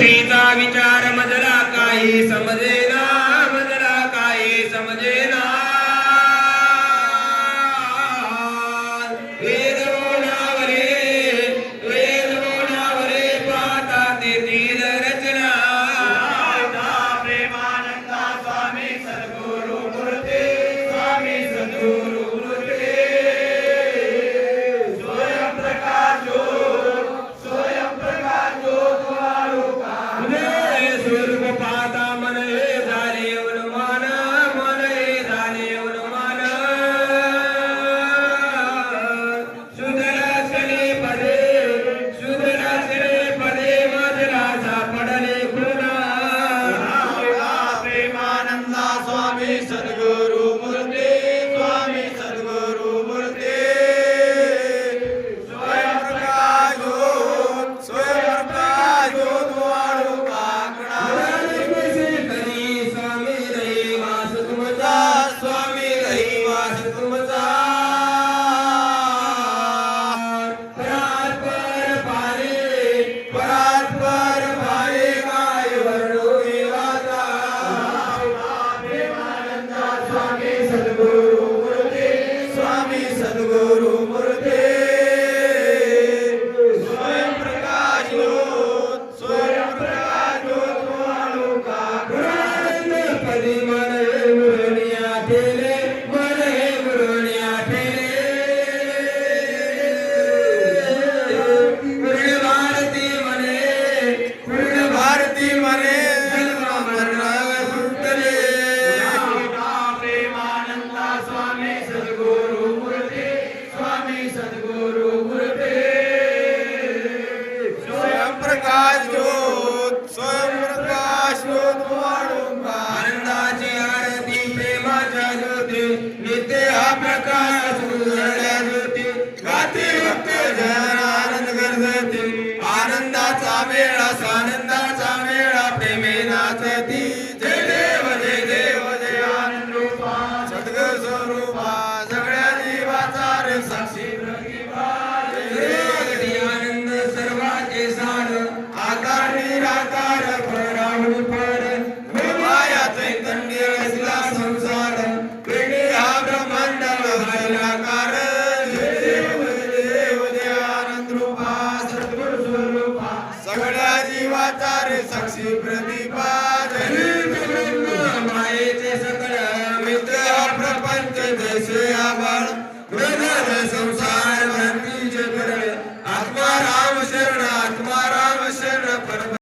गोष्टीचा विचार मजला काही समजेल. Berlin. নিতে तारे साक्षी प्रतिपा